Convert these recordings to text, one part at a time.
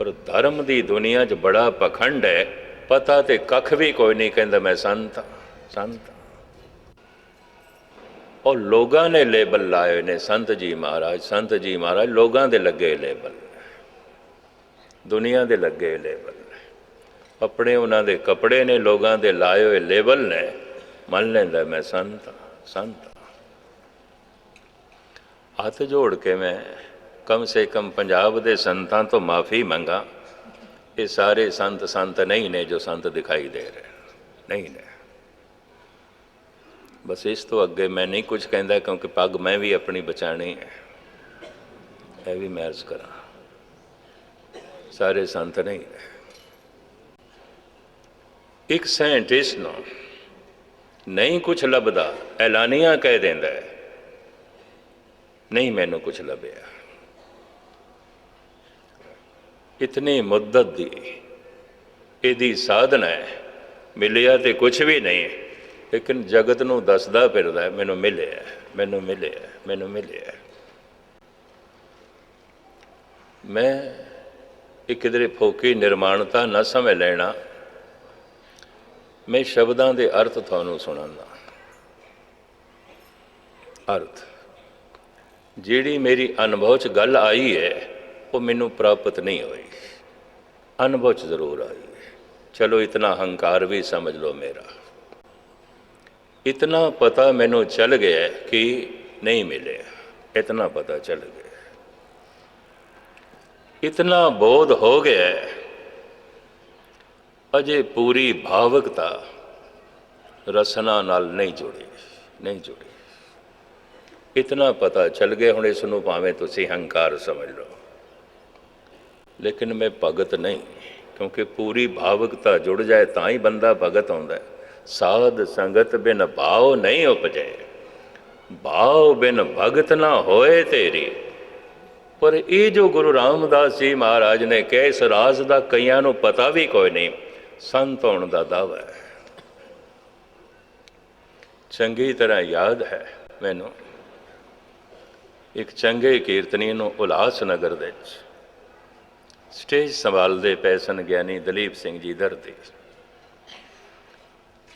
ਪਰ ਧਰਮ ਦੀ ਦੁਨੀਆ 'ਚ ਬੜਾ ਪਖੰਡ ਹੈ। ਪਤਾ ਤੇ ਕੱਖ ਵੀ ਕੋਈ ਨਹੀਂ ਕਹਿੰਦਾ ਮੈਂ ਸੰਤ ਹਾਂ, ਸੰਤ ਹਾਂ। ਉਹ ਲੋਕਾਂ ਨੇ ਲੇਬਲ ਲਾਏ ਨੇ ਸੰਤ ਜੀ ਮਹਾਰਾਜ ਸੰਤ ਜੀ ਮਹਾਰਾਜ। ਲੋਕਾਂ ਦੇ ਲੱਗੇ ਲੇਬਲ ਦੁਨੀਆ ਦੇ ਲੱਗੇ ਲੇਬਲ ਆਪਣੇ ਉਹਨਾਂ ਦੇ ਕੱਪੜੇ ਨੇ ਲੋਕਾਂ ਦੇ ਲਾਏ ਹੋਏ ਲੇਬਲ ਨੇ। ਮੰਨ ਲੈਂਦਾ ਮੈਂ ਸੰਤ ਹਾਂ, ਸੰਤ ਹਾਂ। ਹੱਥ ਜੋੜ ਕੇ ਮੈਂ ਕਮ ਸੇ ਕਮ ਪੰਜਾਬ ਦੇ ਸੰਤਾਂ ਤੋਂ ਮਾਫੀ ਮੰਗਾ। ਇਹ ਸਾਰੇ ਸੰਤ ਸੰਤ ਨਹੀਂ ਨੇ ਜੋ ਸੰਤ ਦਿਖਾਈ ਦੇ ਰਹੇ ਨਹੀਂ ਨੇ। ਬਸ ਇਸ ਤੋਂ ਅੱਗੇ ਮੈਂ ਨਹੀਂ ਕੁਝ ਕਹਿੰਦਾ ਕਿਉਂਕਿ ਪੱਗ ਮੈਂ ਵੀ ਆਪਣੀ ਬਚਾਣੀ ਹੈ। ਇਹ ਵੀ ਮੈਂ ਅਰਜ਼ ਕਰਾਂ। ਸਾਰੇ ਸੰਤ ਨਹੀਂ ਨੇ। ਇੱਕ ਸਾਇੰਟਿਸਟ ਨੂੰ ਨਹੀਂ ਕੁਝ ਲੱਭਦਾ, ਐਲਾਨੀਆਂ ਕਹਿ ਦਿੰਦਾ ਹੈ। ਨਹੀਂ ਮੈਨੂੰ ਕੁਝ ਲੱਭਿਆ। ਇਤਨੀ ਮੁੱਦਤ ਦੀ ਇਹਦੀ ਸਾਧਨਾ ਹੈ ਮਿਲਿਆ ਤੇ ਕੁਝ ਵੀ ਨਹੀਂ ਲੇਕਿਨ ਜਗਤ ਨੂੰ ਦੱਸਦਾ ਫਿਰਦਾ ਮੈਨੂੰ ਮਿਲਿਆ ਮੈਨੂੰ ਮਿਲਿਆ ਮੈਨੂੰ ਮਿਲਿਆ ਮੈਂ ਇੱਕ ਕਿਧਰੇ ਫੋਕੀ ਨਿਰਮਾਣਤਾ ਨਾ ਸਮਝ ਲੈਣਾ ਮੈਂ ਸ਼ਬਦਾਂ ਦੇ ਅਰਥ ਤੁਹਾਨੂੰ ਸੁਣਾਉਂਦਾ ਅਰਥ ਜਿਹੜੀ ਮੇਰੀ ਅਨੁਭਵ ਚ ਗੱਲ ਆਈ ਹੈ ਉਹ ਮੈਨੂੰ ਪ੍ਰਾਪਤ ਨਹੀਂ ਹੋਈ। ਅਨੁਭਵ ਚ ਜ਼ਰੂਰ ਆਈ। ਚਲੋ ਇਤਨਾ ਹੰਕਾਰ ਵੀ ਸਮਝ ਲਓ ਮੇਰਾ। ਇਤਨਾ ਪਤਾ ਮੈਨੂੰ ਚੱਲ ਗਿਆ ਕਿ ਨਹੀਂ ਮਿਲਿਆ। ਇਤਨਾ ਪਤਾ ਚੱਲ ਗਿਆ। ਇਤਨਾ ਬੋਧ ਹੋ ਗਿਆ। ਅਜੇ ਪੂਰੀ ਭਾਵਕਤਾ ਰਸਨਾ ਨਾਲ ਨਹੀਂ ਜੁੜੀ ਨਹੀਂ ਜੁੜੀ। ਇਤਨਾ ਪਤਾ ਚੱਲ ਗਿਆ ਹੁਣ ਇਸ ਨੂੰ ਭਾਵੇਂ ਤੁਸੀਂ ਹੰਕਾਰ ਸਮਝ ਲਓ। ਲੇਕਿਨ ਮੈਂ ਭਗਤ ਨਹੀਂ, ਕਿਉਂਕਿ ਪੂਰੀ ਭਾਵਕਤਾ ਜੁੜ ਜਾਏ ਤਾਂ ਹੀ ਬੰਦਾ ਭਗਤ ਹੁੰਦਾ ਸਾਧ ਸੰਗਤ ਬਿਨ ਭਾਵ ਨਹੀਂ ਉਪਜੇ। ਭਾਵ ਬਿਨ ਭਗਤ ਨਾ ਹੋਏ ਤੇਰੀ। ਪਰ ਇਹ ਜੋ ਗੁਰੂ ਰਾਮਦਾਸ ਜੀ ਮਹਾਰਾਜ ਨੇ ਕਿਹਾ, ਇਸ ਰਾਜ਼ ਦਾ ਕਈਆਂ ਨੂੰ ਪਤਾ ਵੀ ਕੋਈ ਨਹੀਂ, ਸੰਤ ਹੋਣ ਦਾ ਦਾਵਾ ਹੈ। ਚੰਗੀ ਤਰ੍ਹਾਂ ਯਾਦ ਹੈ ਮੈਨੂੰ, ਇੱਕ ਚੰਗੇ ਕੀਰਤਨੀ ਨੂੰ ਉਲਾਸ ਨਗਰ ਦੇ ਵਿੱਚ। ਸਟੇਜ ਸੰਭਾਲਦੇ ਪਏ ਸਨ ਗਿਆਨੀ ਦਲੀਪ ਸਿੰਘ ਜੀ ਧਰਤੀ।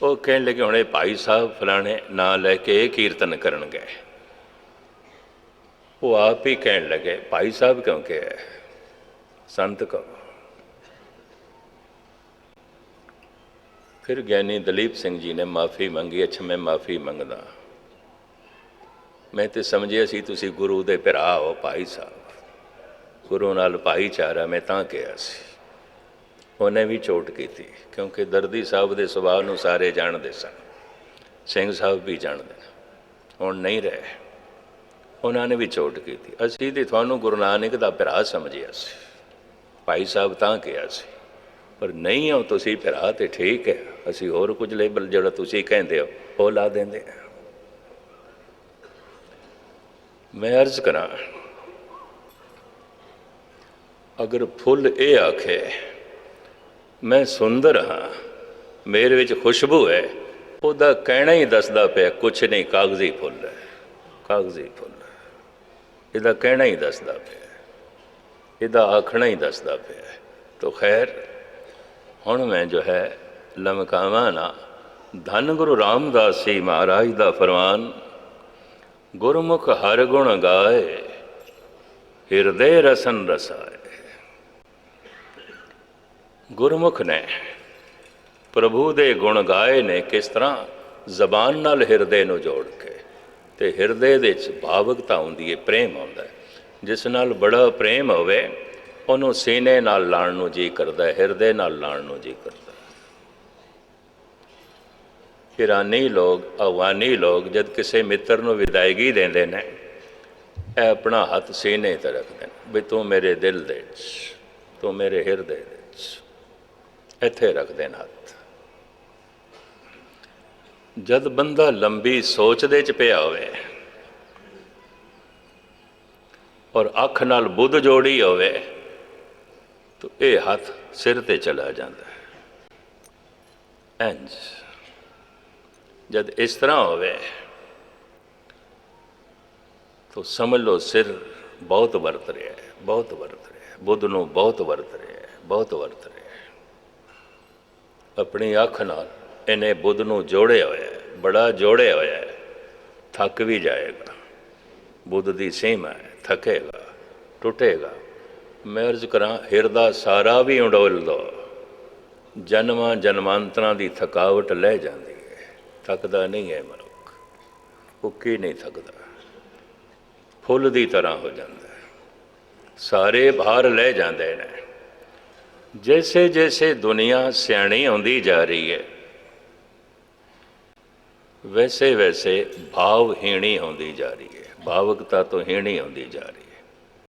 ਉਹ ਕਹਿਣ ਲੱਗੇ, ਹੁਣੇ ਭਾਈ ਸਾਹਿਬ ਫਲਾਣੇ ਨਾਂ ਲੈ ਕੇ ਇਹ ਕੀਰਤਨ ਕਰਨ ਗਏ ਉਹ ਆਪ ਹੀ ਕਹਿਣ ਲੱਗੇ, ਭਾਈ ਸਾਹਿਬ ਕਿਉਂ ਕਿ ਸੰਤ ਕਹੋ ਫਿਰ ਗਿਆਨੀ ਦਲੀਪ ਸਿੰਘ ਜੀ ਨੇ, ਮਾਫੀ ਮੰਗੀ, ਅੱਛਾ ਮੈਂ ਮਾਫੀ ਮੰਗਦਾ। ਮੈਂ ਤੇ ਸਮਝਿਆ ਸੀ ਤੁਸੀਂ ਗੁਰੂ ਦੇ ਭਰਾ ਹੋ, ਭਾਈ ਸਾਹਿਬ। ਗੁਰੂ ਨਾਲ ਭਾਈਚਾਰਾ ਮੈਂ ਤਾਂ ਕਿਹਾ ਸੀ। ਉਹਨੇ ਵੀ ਚੋਟ ਕੀਤੀ, ਕਿਉਂਕਿ ਦਰਦੀ ਸਾਹਿਬ ਦੇ ਸੁਭਾਅ ਨੂੰ ਸਾਰੇ ਜਾਣਦੇ ਸਨ। ਸਿੰਘ ਸਾਹਿਬ ਵੀ ਜਾਣਦੇ ਹੁਣ ਨਹੀਂ ਰਹੇ। ਉਹਨਾਂ ਨੇ ਵੀ ਚੋਟ ਕੀਤੀ। ਅਸੀਂ ਤੇ ਤੁਹਾਨੂੰ ਗੁਰੂ ਨਾਨਕ ਦਾ ਭਰਾ ਸਮਝਿਆ ਸੀ। ਭਾਈ ਸਾਹਿਬ ਤਾਂ ਕਿਹਾ ਸੀ, ਪਰ ਨਹੀਂ ਹੋ ਤੁਸੀਂ ਭਰਾ ਤੇ ਠੀਕ ਹੈ। ਅਸੀਂ ਹੋਰ ਕੁਝ ਲੇਬਲ ਜਿਹੜਾ ਤੁਸੀਂ ਕਹਿੰਦੇ ਹੋ, ਉਹ ਲਾ ਦਿੰਦੇ ਮੈਂ ਅਰਜ਼ ਕਰਾਂ ਅਗਰ ਫੁੱਲ ਇਹ ਆਖੇ, ਮੈਂ ਸੁੰਦਰ ਹਾਂ, ਮੇਰੇ ਵਿੱਚ ਖੁਸ਼ਬੂ ਹੈ, ਉਹਦਾ ਕਹਿਣਾ ਹੀ ਦੱਸਦਾ ਪਿਆ, ਕੁਛ ਨਹੀਂ, ਕਾਗਜ਼ੀ ਫੁੱਲ ਹੈ, ਕਾਗਜ਼ੀ ਫੁੱਲ ਇਹਦਾ ਕਹਿਣਾ ਹੀ ਦੱਸਦਾ ਪਿਆ, ਇਹਦਾ ਆਖਣਾ ਹੀ ਦੱਸਦਾ ਪਿਆ, ਤੋ ਖੈਰ, ਹੁਣ ਮੈਂ ਜੋ ਹੈ, ਲਮਕਾਵਾਂ ਨਾ। ਧੰਨ ਗੁਰੂ ਰਾਮਦਾਸ ਜੀ ਮਹਾਰਾਜ ਦਾ ਫਰਮਾਨ, ਗੁਰਮੁਖ ਹਰ ਗੁਣ ਗਾਏ, ਹਿਰਦੇ ਰਸਨ ਰਸਾਏ। ਗੁਰਮੁਖ ਨੇ, ਪ੍ਰਭੂ ਦੇ ਗੁਣ ਗਾਏ ਨੇ ਕਿਸ ਤਰ੍ਹਾਂ? ਜ਼ਬਾਨ ਨਾਲ ਹਿਰਦੇ ਨੂੰ ਜੋੜ ਕੇ। ਤੇ ਹਿਰਦੇ ਦੇ ਵਿੱਚ ਭਾਵਕਤਾ ਹੁੰਦੀ ਹੈ ਪ੍ਰੇਮ ਆਉਂਦਾ ਹੈ ਜਿਸ ਨਾਲ ਬੜਾ ਪ੍ਰੇਮ ਹੋਵੇ, ਉਹਨੂੰ ਸੀਨੇ ਨਾਲ ਲਾਣ ਨੂੰ ਜੀ ਕਰਦਾ ਹੈ ਹਿਰਦੇ ਨਾਲ ਲਾਣ ਨੂੰ ਜੀ ਕਰਦਾ ਹੈ ਇਰਾਨੀ ਲੋਕ ਅਵਾਨੀ ਲੋਕ ਜਦ ਕਿਸੇ ਮਿੱਤਰ ਨੂੰ ਵਿਦਾਇਗੀ ਦਿੰਦੇ ਨੇ, ਇਹ ਆਪਣਾ ਹੱਥ ਸੀਨੇ ਤੇ ਰੱਖਦੇ ਨੇ, ਵੀ ਤੂੰ ਮੇਰੇ ਦਿਲ ਦੇ ਵਿੱਚ, ਤੂੰ ਮੇਰੇ ਹਿਰਦੇ ਦੇ ਵਿੱਚ। ਇੱਥੇ ਰੱਖਦੇ ਨੇ ਹੱਥ। ਜਦ ਬੰਦਾ ਲੰਬੀ ਸੋਚ ਦੇ ਚ ਪਿਆ ਹੋਵੇ ਔਰ ਅੱਖ ਨਾਲ ਬੁੱਧ ਜੋੜੀ ਹੋਵੇ, ਤਾਂ ਇਹ ਹੱਥ ਸਿਰ ਤੇ ਚਲਾ ਜਾਂਦਾ ਹੈ। ਇੰਜ ਜਦ ਇਸ ਤਰ੍ਹਾਂ ਹੋਵੇ, ਤਾਂ ਸਮਝ ਲਓ ਸਿਰ ਬਹੁਤ ਵਰਤ ਰਿਹਾ ਹੈ, ਬਹੁਤ ਵਰਤ ਰਿਹਾ ਹੈ, ਬੁੱਧ ਨੂੰ ਬਹੁਤ ਵਰਤ ਰਿਹਾ ਹੈ, ਬਹੁਤ ਵਰਤ ਰਿਹਾ ਆਪਣੀ ਅੱਖ ਨਾਲ ਇਹਨੇ ਬੁੱਧ ਨੂੰ ਜੋੜਿਆ ਹੋਇਆ ਹੈ, ਬੜਾ ਜੋੜਿਆ ਹੋਇਆ ਹੈ। ਥੱਕ ਵੀ ਜਾਏਗਾ। ਬੁੱਧ ਦੀ ਸੀਮਾ ਹੈ, ਥਕੇਗਾ, ਟੁੱਟੇਗਾ। ਮੈਂ ਅਰਜ਼ ਕਰਾਂ, ਹਿਰਦਾ ਸਾਰਾ ਵੀ ਉਡੋਲ ਦੋ ਜਨਮਾਂ ਜਨਮਾਂਤਰਾਂ ਦੀ ਥਕਾਵਟ ਲੈ ਜਾਂਦੀ ਹੈ। ਥੱਕਦਾ ਨਹੀਂ ਹੈ ਮਨੁੱਖ। ਭੁੱਖੀ ਨਹੀਂ ਥੱਕਦਾ। ਫੁੱਲ ਦੀ ਤਰ੍ਹਾਂ ਹੋ ਜਾਂਦਾ ਸਾਰੇ ਭਾਰ ਲੈ ਜਾਂਦੇ ਨੇ। ਜੈਸੇ ਜੈਸੇ ਦੁਨੀਆ ਸਿਆਣੀ ਆਉਂਦੀ ਜਾ ਰਹੀ ਹੈ ਵੈਸੇ ਵੈਸੇ ਭਾਵਹੀਣੀ ਆਉਂਦੀ ਜਾ ਰਹੀ ਹੈ ਭਾਵਕਤਾ ਤੋਂ ਹੀਣੀ ਆਉਂਦੀ ਜਾ ਰਹੀ ਹੈ